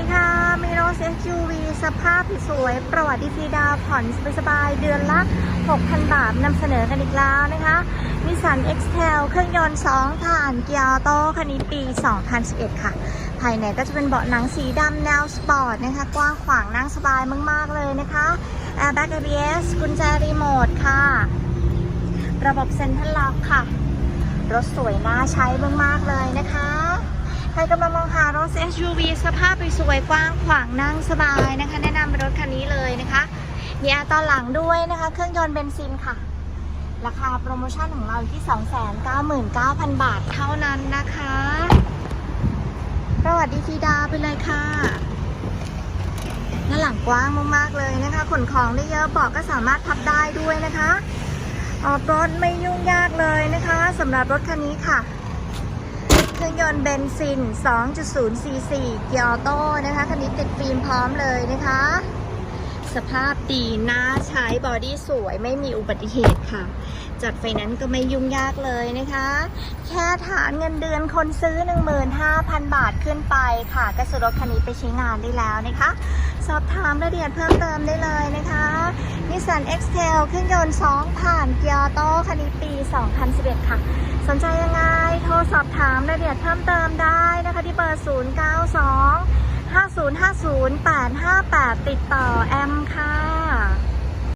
ดีค่ะ มีรถ SUV สภาพสวย ประวัติดีดาวผ่อนสบายเดือนละ 6,000 บาทนำเสนอกันอีกแล้วนะคะนิสสัน X-Trail เครื่องยนต์ 2 ผ่านเกียร์ออโต้คันนี้ปี 2011 ค่ะ ภายในก็จะเป็นเบาะหนังสีดำแนวสปอร์ตนะคะ กว้างขวางนั่งสบายมาก ๆ เลยนะคะ Airbag ABS กุญแจรีโมทค่ะ ระบบเซ็นทรัลล็อกค่ะ รถสวยน่าใช้มาก ๆ เลยนะคะ ใครกำลังมองหารถ SUV สภาพสวยกว้างขวางนั่งสบายนะคะ แนะนำเป็นรถคันนี้เลยนะคะ มีแอร์ตอนหลังด้วยนะคะ เครื่องยนต์เบนซินค่ะ ราคาโปรโมชั่นของเราอยู่ที่ 299,000 บาทเท่านั้นนะคะประวัติดีทีดาไปเลยค่ะหน้าหลังกว้างมากๆเลยนะคะขนของได้เยอะเบาะก็สามารถพับได้ด้วยนะคะ ออกรถไม่ยุ่งยากเลยนะคะสำหรับรถคันนี้ค่ะ เครื่องยนต์เบนซิน 2.0 cc เกียร์ออโต้นะคะคันนี้ติดฟิล์มพร้อมเลยนะคะ สภาพดีน่าใช้บอดี้สวยไม่มีอุบัติเหตุค่ะ จัดไฟแนนซ์ก็ไม่ยุ่งยากเลยนะคะ แค่ฐานเงินเดือนคนซื้อ 15,000 บาทขึ้นไปค่ะก็ซื้อรถคันนี้ไปใช้งานได้แล้วนะคะ สอบถามรายละเอียดเพิ่มเติมได้เลยนะคะนิสสัน X-Trail เครื่องยนต์ 2 ผ่านเกียร์ออโต้คันนี้ปี 2011 ค่ะ สนใจยังไง โทรสอบถามรายละเอียดเพิ่มเติมได้นะคะที่เบอร์ 092 5050 858 ติดต่อแอมค่ะ